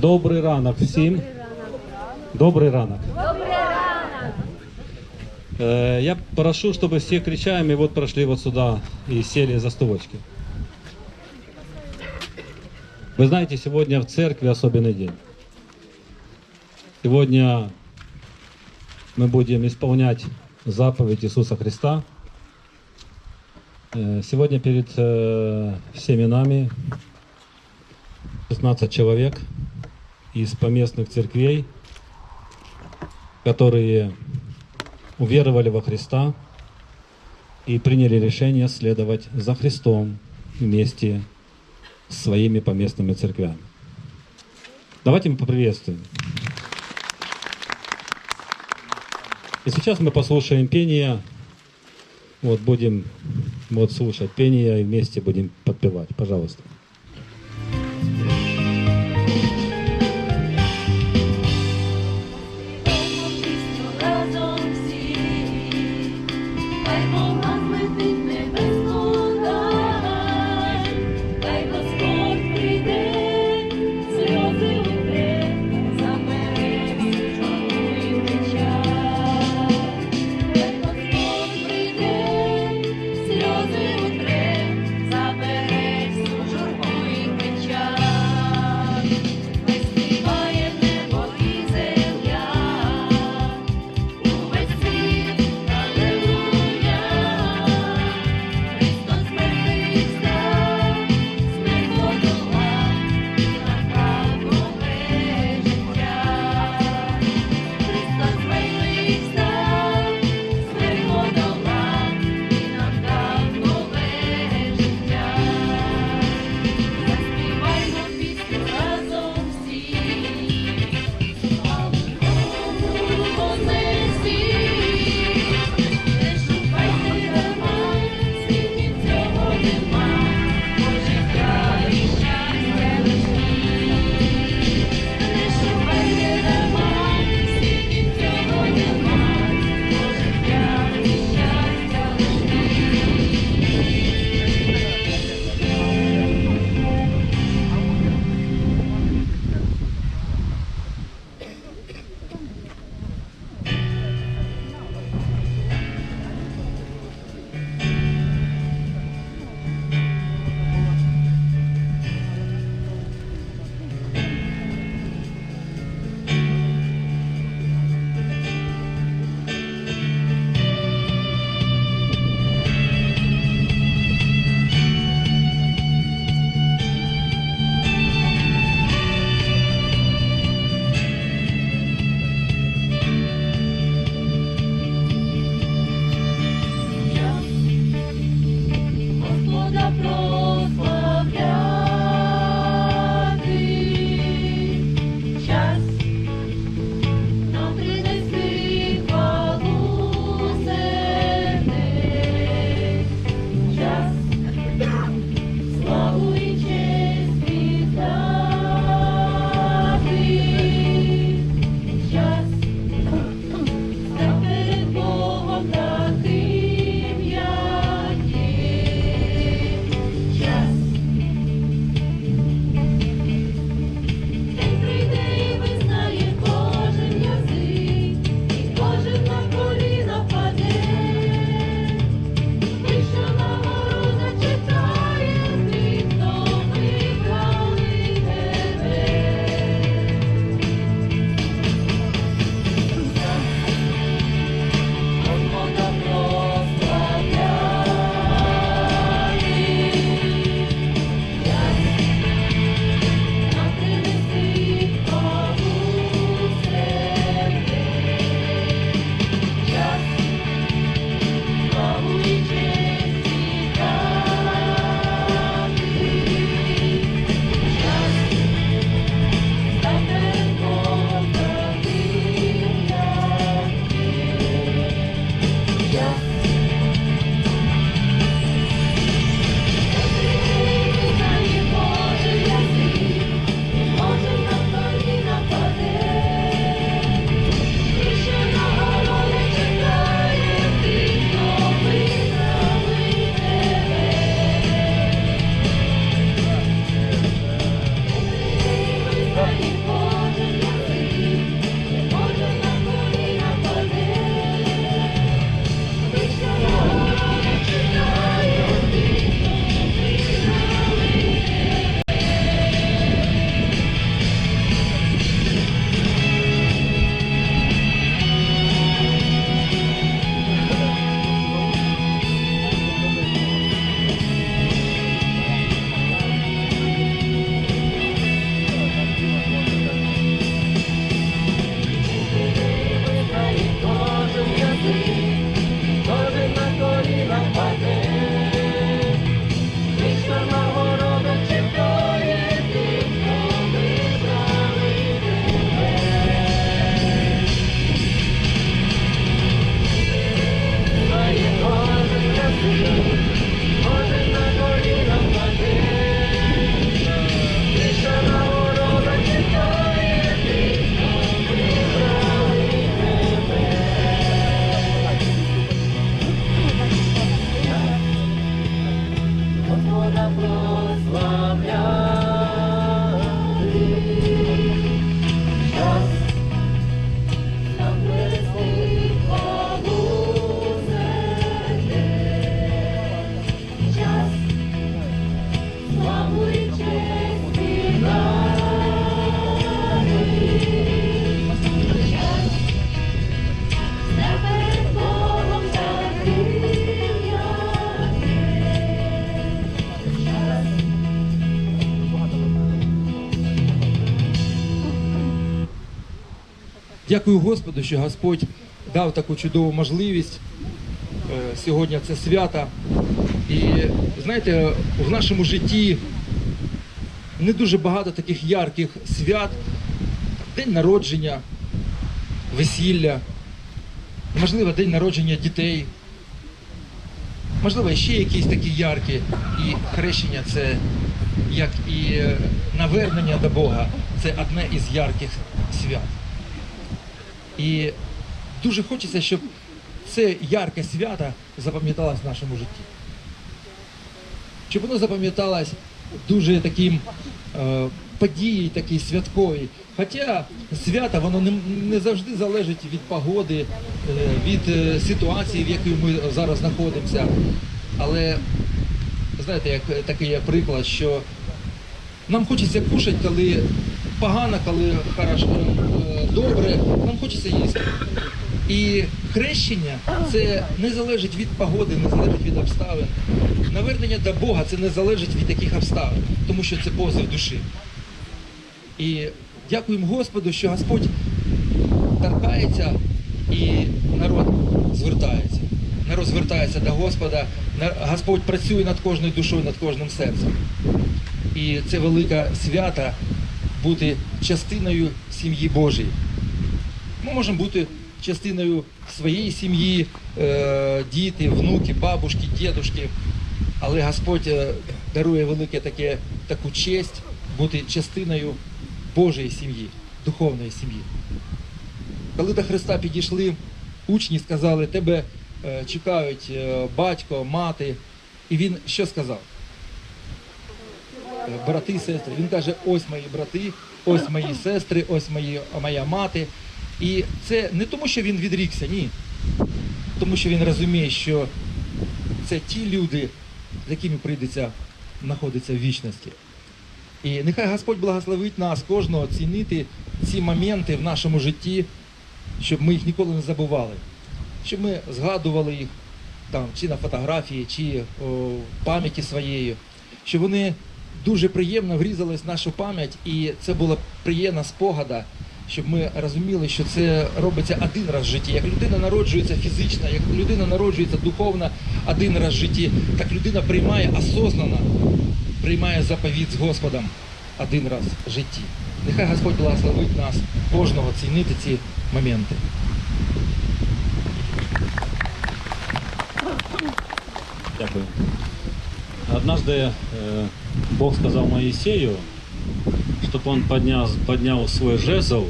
Добрий ранок всім. Добрий ранок. Э, Я прошу, чтобы все кричами вот прошли вот сюда и сели за столочки. Вы знаете, сегодня в церкви особенный день. Сегодня мы будем исполнять заповедь Иисуса Христа. Сегодня перед всеми нами 16 человек из поместных церквей, которые уверовали во Христа и приняли решение следовать за Христом вместе с своими поместными церквями. Давайте мы поприветствуем. И сейчас мы послушаем пение. Вот будем вот слушать пение и вместе будем подпевать. Пожалуйста. Господа прославляй. Дякую Господу, що Господь дав таку чудову можливість. Е, Сьогодні це свято. І знаєте, в нашому житті не дуже багато таких ярких свят, день народження, весілля, можливо, день народження дітей. Можливо, ще якісь такі яркі. І хрещення це як і е, навернення до Бога. Це одне із ярких свят. І дуже хочеться, щоб це ярке свято запам'яталось в нашому житті. Щоб воно запам'яталось дуже таким е, подією, такій святковій. Хоча свято воно не, не завжди залежить від погоди, е, від е, ситуації, в якій ми зараз знаходимося. Але знаєте, як такий є приклад, що нам хочеться кушати, коли погано, коли хорошо, е, добре, нам хочеться їсти. І хрещення це не залежить від погоди, не залежить від обставин. Навернення до Бога це не залежить від таких обставин, тому що це позов душі. І дякуємо Господу, що Господь торкається і народ звертається. Народ звертається до Господа, Господь працює над кожною душою, над кожним серцем. І це велика свята бути частиною сім'ї Божої. Ми можемо бути частиною своєї сім'ї, е, діти, внуки, бабушки, дідушки. Але Господь е, дарує велике таке, таку честь бути частиною Божої сім'ї, духовної сім'ї. Коли до Христа підійшли, учні сказали, тебе е, чекають батько, мати. І він що сказав? Е, брати і сестри. Він каже, ось мої брати, ось мої сестри, ось мої, моя мати. І це не тому, що він відрікся, ні. Тому що він розуміє, що це ті люди, з якими прийдеться знаходитися в вічності. І нехай Господь благословить нас, кожного цінити ці моменти в нашому житті, щоб ми їх ніколи не забували, щоб ми згадували їх там, чи на фотографії, чи в пам'яті своєю, щоб вони дуже приємно врізались в нашу пам'ять, і це була приємна спогада, щоб ми розуміли, що це робиться один раз в житті. Як людина народжується фізично, як людина народжується духовно один раз в житті, так людина приймає осознанно, приймає заповідь з Господом один раз в житті. Нехай Господь благословить нас, кожного цінити ці моменти. Дякую. Однажды э, Бог сказал Моисею, чтобы он поднял, поднял свой жезл,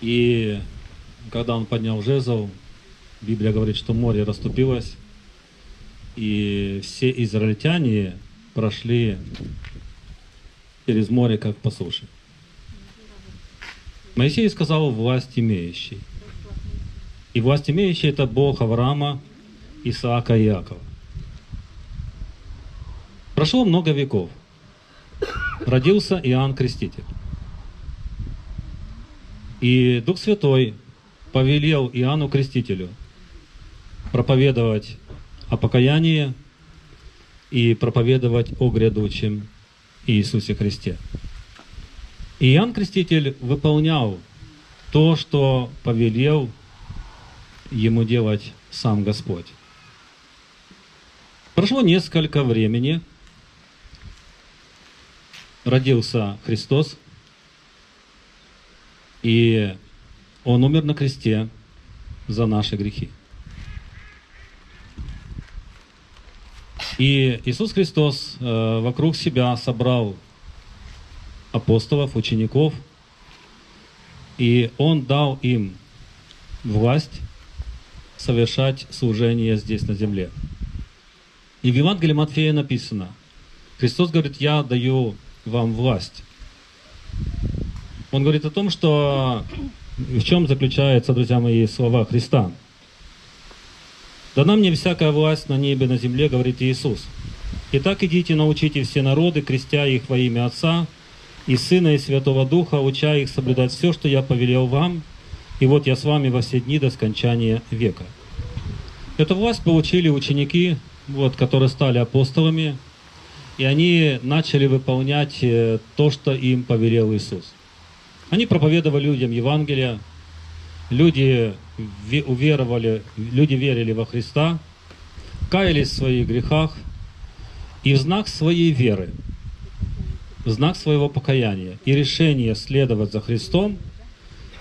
и когда он поднял жезл, Библия говорит, что море расступилось, и все израильтяне прошли через море, как по суше. Моисей сказал власть имеющий. И власть имеющий это Бог Авраама, Исаака и Иакова. Прошло много веков. Родился Иоанн Креститель. И Дух Святой повелел Иоанну Крестителю проповедовать о покаянии и проповедовать о грядущем Иисусе Христе. И Иоанн Креститель выполнял то, что повелел ему делать сам Господь. Прошло несколько времени, родился Христос, и Он умер на кресте за наши грехи. И Иисус Христос э, вокруг себя собрал апостолов, учеников, и Он дал им власть совершать служение здесь на земле. И в Евангелии Матфея написано, Христос говорит, я даю вам власть. Он говорит о том, что в чем заключается, друзья мои, слова Христа. «Дана мне всякая власть на небе, на земле, говорит Иисус. Итак, идите, научите все народы, крестя их во имя Отца и Сына и Святого Духа, уча их соблюдать все, что я повелел вам, и вот я с вами во все дни до скончания века». Эту власть получили ученики, вот, которые стали апостолами, и они начали выполнять э, то, что им повелел Иисус. Они проповедовали людям Евангелие, люди ве- уверовали, люди верили во Христа, каялись в своих грехах, и в знак своей веры, в знак своего покаяния и решения следовать за Христом,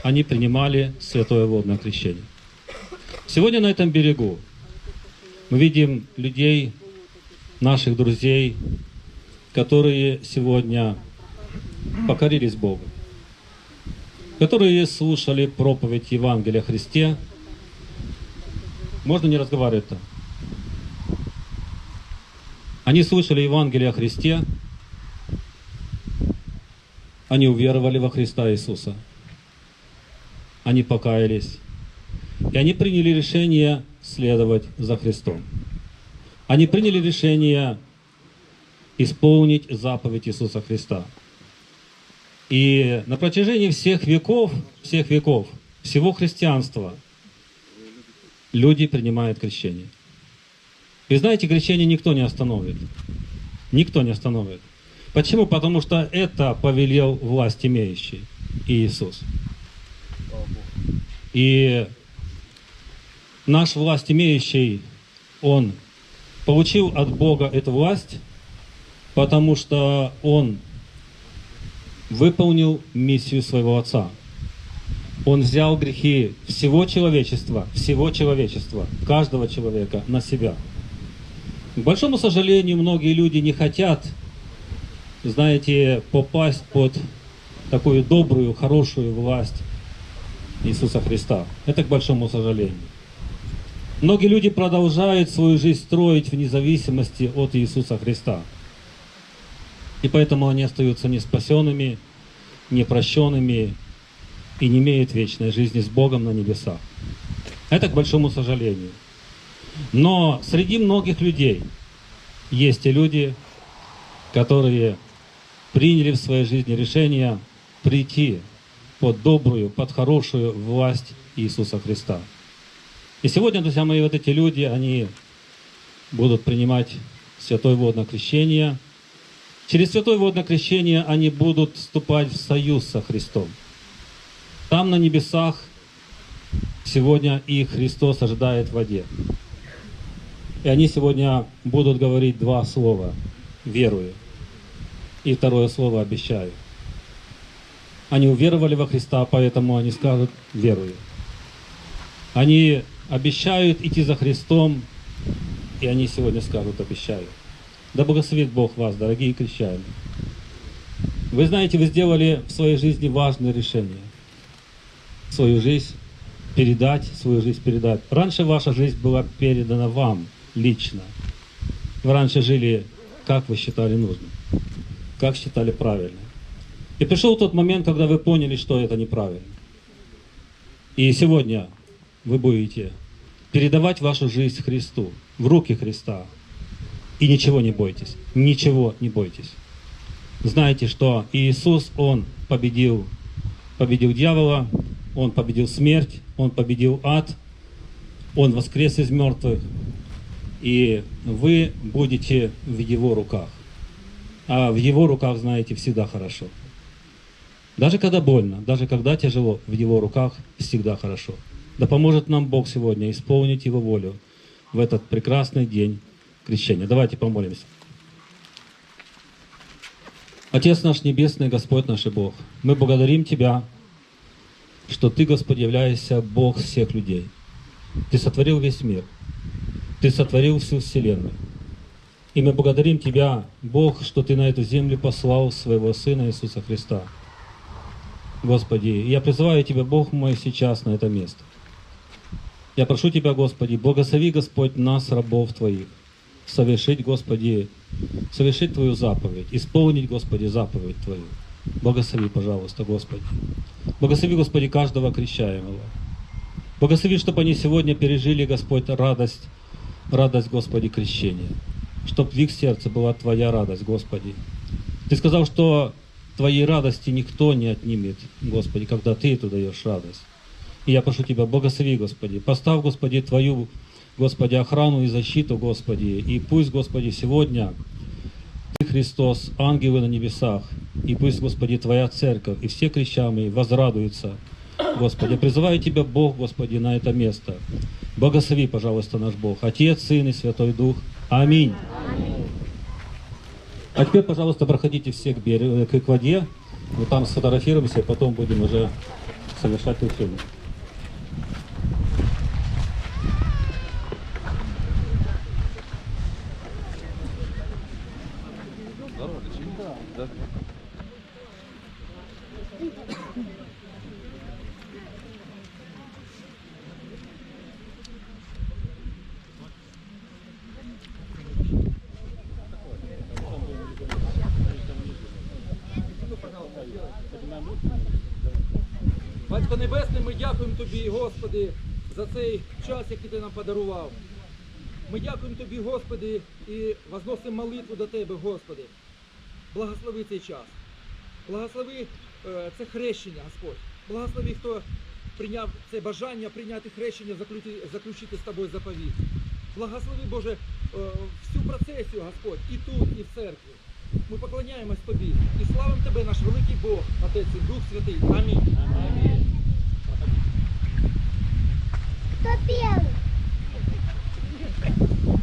они принимали святое водное крещение. Сегодня на этом берегу мы видим людей, наших друзей, которые сегодня покорились Богу, которые слушали проповедь Евангелия Христе. Можно не разговаривать там? Они слышали Евангелие о Христе, они уверовали во Христа Иисуса, они покаялись, и они приняли решение следовать за Христом. Они приняли решение исполнить заповедь Иисуса Христа. И на протяжении всех веков, всех веков, всего христианства люди принимают крещение. И знаете, крещение никто не остановит. Никто не остановит. Почему? Потому что это повелел власть имеющий Иисус. И наш власть имеющий, он получил от Бога эту власть, потому что он выполнил миссию своего Отца. Он взял грехи всего человечества, всего человечества, каждого человека на себя. К большому сожалению, многие люди не хотят, знаете, попасть под такую добрую, хорошую власть Иисуса Христа. Это к большому сожалению. Многие люди продолжают свою жизнь строить в независимости от Иисуса Христа. И поэтому они остаются не спасенными, не прощенными и не имеют вечной жизни с Богом на небесах. Это к большому сожалению. Но среди многих людей есть и люди, которые приняли в своей жизни решение прийти под добрую, под хорошую власть Иисуса Христа. И сегодня, друзья мои, вот эти люди, они будут принимать святое водное крещение. Через святое водное крещение они будут вступать в союз со Христом. Там на небесах сегодня их Христос ожидает в воде. И они сегодня будут говорить два слова «верую» и второе слово «обещаю». Они уверовали во Христа, поэтому они скажут «верую». Они обещают идти за Христом, и они сегодня скажут «обещаю». Да благословит Бог вас, дорогие крещане. Вы знаете, вы сделали в своей жизни важное решение. Свою жизнь передать, свою жизнь передать. Раньше ваша жизнь была передана вам лично. Вы раньше жили, как вы считали нужным, как считали правильно. И пришел тот момент, когда вы поняли, что это неправильно. И сегодня вы будете передавать вашу жизнь Христу, в руки Христа. И ничего не бойтесь, ничего не бойтесь. Знайте, что Иисус, Он победил, победил дьявола, Он победил смерть, Он победил ад, Он воскрес из мертвых, и вы будете в Его руках. А в Его руках, знаете, всегда хорошо. Даже когда больно, даже когда тяжело, в Его руках всегда хорошо. Да поможет нам Бог сегодня исполнить Его волю в этот прекрасный день крещения. Давайте помолимся. Отец наш Небесный, Господь наш и Бог, мы благодарим Тебя, что Ты, Господь, являешься Бог всех людей. Ты сотворил весь мир. Ты сотворил всю вселенную. И мы благодарим Тебя, Бог, что Ты на эту землю послал своего Сына Иисуса Христа. Господи, я призываю Тебя, Бог мой, сейчас на это место. Я прошу Тебя, Господи, благослови, Господь, нас, рабов Твоих. совершить, Господи, совершить Твою заповедь, исполнить, Господи, заповедь Твою. Благослови, пожалуйста, Господи. Благослови, Господи, каждого крещаемого. Благослови, чтобы они сегодня пережили, Господь, радость, радость, Господи, крещения. Чтоб в их сердце была Твоя радость, Господи. Ты сказал, что Твоей радости никто не отнимет, Господи, когда Ты эту даешь радость. И я прошу Тебя, благослови, Господи. Поставь, Господи, Твою, Господи, охрану и защиту, Господи. И пусть, Господи, сегодня Ты, Христос, ангелы на небесах, и пусть, Господи, Твоя церковь и все крещамые возрадуются, Господи. Призываю Тебя, Бог, Господи, на это место. Благослови, пожалуйста, наш Бог, Отец, Сын и Святой Дух. Аминь. А теперь, пожалуйста, проходите все к, берегу, к воде. Мы там сфотографируемся, и потом будем уже совершать крещение. Подарував. Ми дякуємо Тобі, Господи, і возносимо молитву до Тебе, Господи. Благослови цей час. Благослови е, це хрещення, Господь. Благослови, хто прийняв це бажання прийняти хрещення, заключити, заключити з тобою заповіт. Благослови, Боже, е, всю процесію, Господь, і тут, і в церкві. Ми поклоняємось Тобі і славимо Тебе, наш великий Бог, Отець і Дух Святий. Амінь. Кто первый?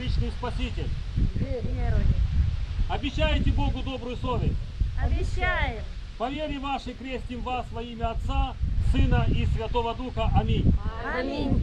личный Спаситель? Верую. Обещаете Богу добрую совесть? Обещаю. По вере вашей крестим вас во имя Отца, Сына и Святого Духа. Аминь. Аминь.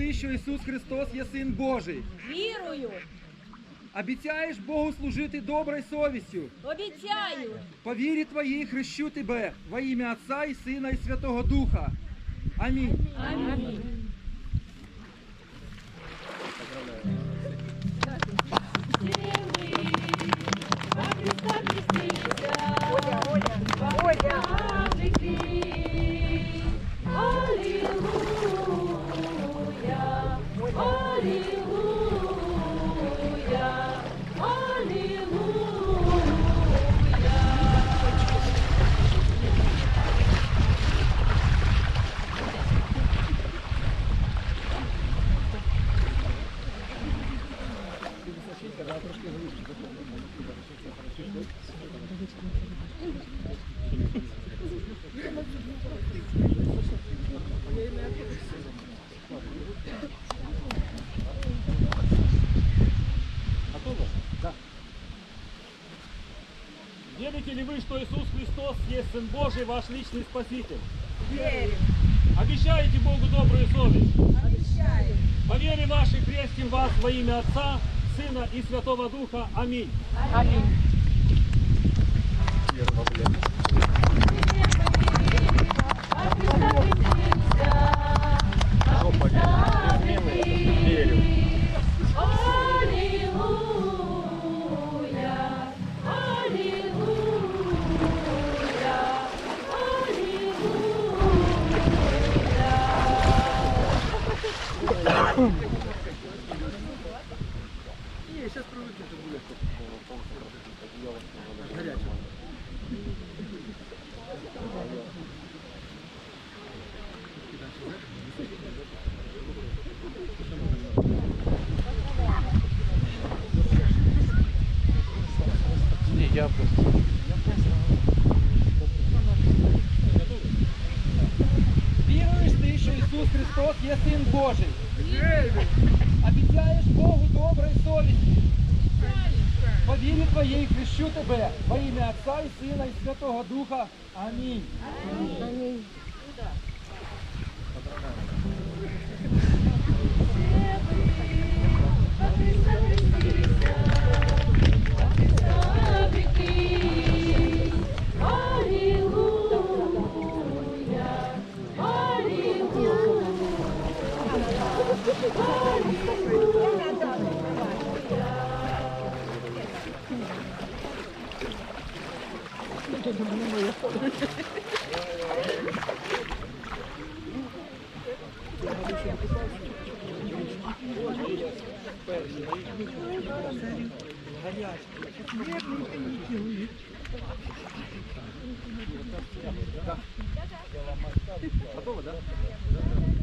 ти, що Ісус Христос є Син Божий? Вірую. Обіцяєш Богу служити доброю совістю. Обіцяю. По вірі твоїй хрещу тебе во ім'я Отця і Сина і Святого Духа. Амінь. Амінь. Ли вы, что Иисус Христос есть Сын Божий, ваш личный Спаситель? Верю. Обещаете Богу добрую совесть? Обещаю. По вере вашей крестим вас во имя Отца, Сына и Святого Духа. Аминь. Аминь. хрещу тебе во ім'я Отця і Сина і Святого Духа. Амінь. Аминь.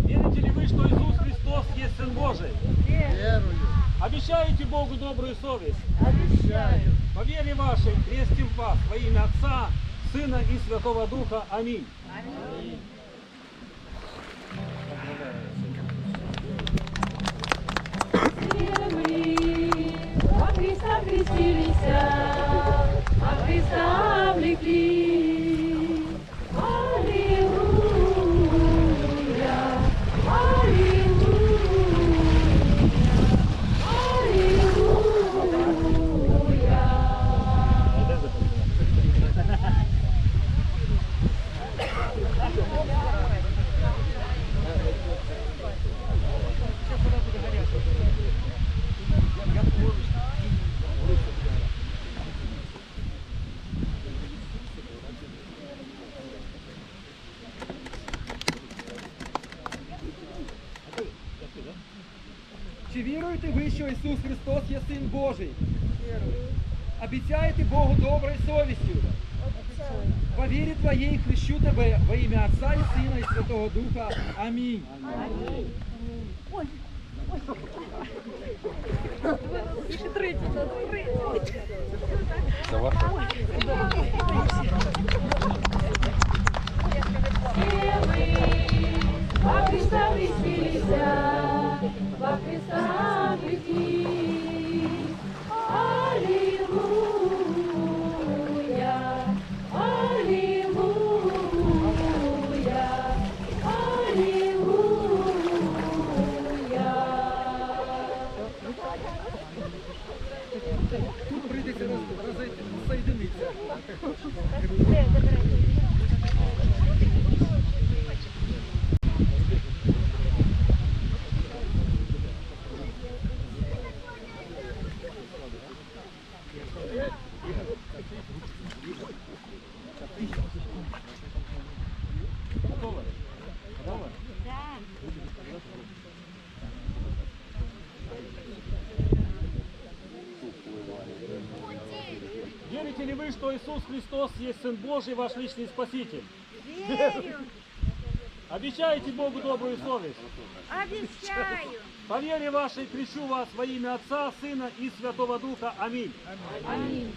Верите ли вы, что Иисус Христос есть Сын Божий? Верую. Обещаете Богу добрую совесть? Обещаю. По вере вашей крестим вас во имя Отца, Сына и Святого Духа. Аминь. Во Христа крестились, во Христа облеклись. що Ісус Христос є Син Божий? Обіцяєте Богу доброю совістю. По вірі твоїй хрещу тебе во ім'я Отця і Сина і Святого Духа. Амінь. Все Ли вы, что Иисус Христос есть Сын Божий, ваш личный Спаситель? Верю. Обещаете Богу добрую совесть? Обещаю. По вере вашей крещу вас во имя Отца, Сына и Святого Духа. Аминь. Аминь.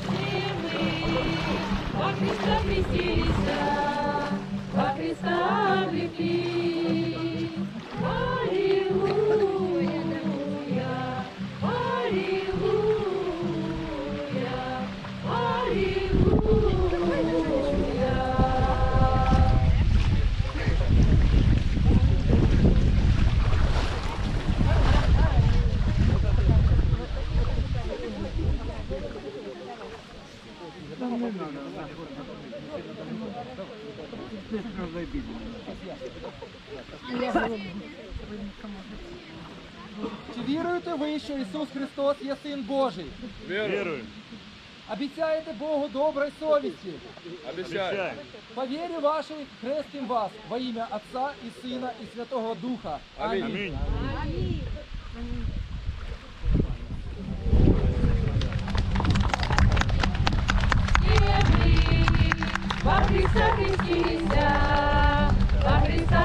Все мы во Христа крестились, во Христа облеклись. Чи віруєте ви, що Ісус Христос є Син Божий? Верую. Обіцяєте Богу доброї совісті? Обещаю. По вірі вашій хрестим вас во ім'я Отця і Сина і Святого Духа. Амінь. Аминь. Во Христа крестились, во Христа.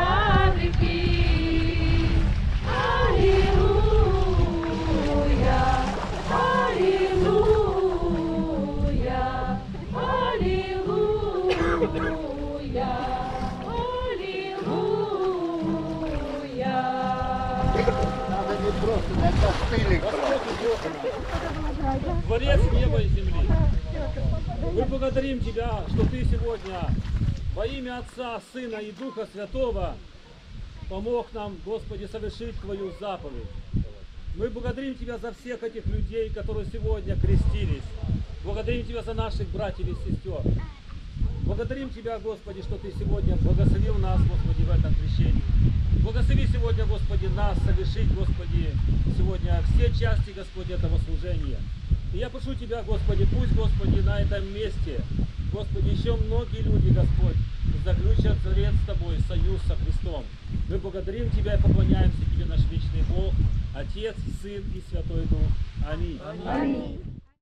Аллилуйя, аллилуйя, аллилуйя, аллилуйя. Творец неба и земли. Мы благодарим Тебя, что Ты сегодня во имя Отца, Сына и Духа Святого помог нам, Господи, совершить Твою заповедь. Мы благодарим Тебя за всех этих людей, которые сегодня крестились. Благодарим Тебя за наших братьев и сестер. Благодарим Тебя, Господи, что Ты сегодня благословил нас, Господи, в этом крещении. Благослови сегодня, Господи, нас совершить, Господи, сегодня все части, Господи, этого служения. И я прошу Тебя, Господи, пусть, Господи, на этом месте, Господи, еще многие люди, Господь, заключат завет с Тобой, союз со Христом. Мы благодарим Тебя и поклоняемся Тебе, наш вечный Бог, Отец, Сын и Святой Дух. Аминь. Аминь.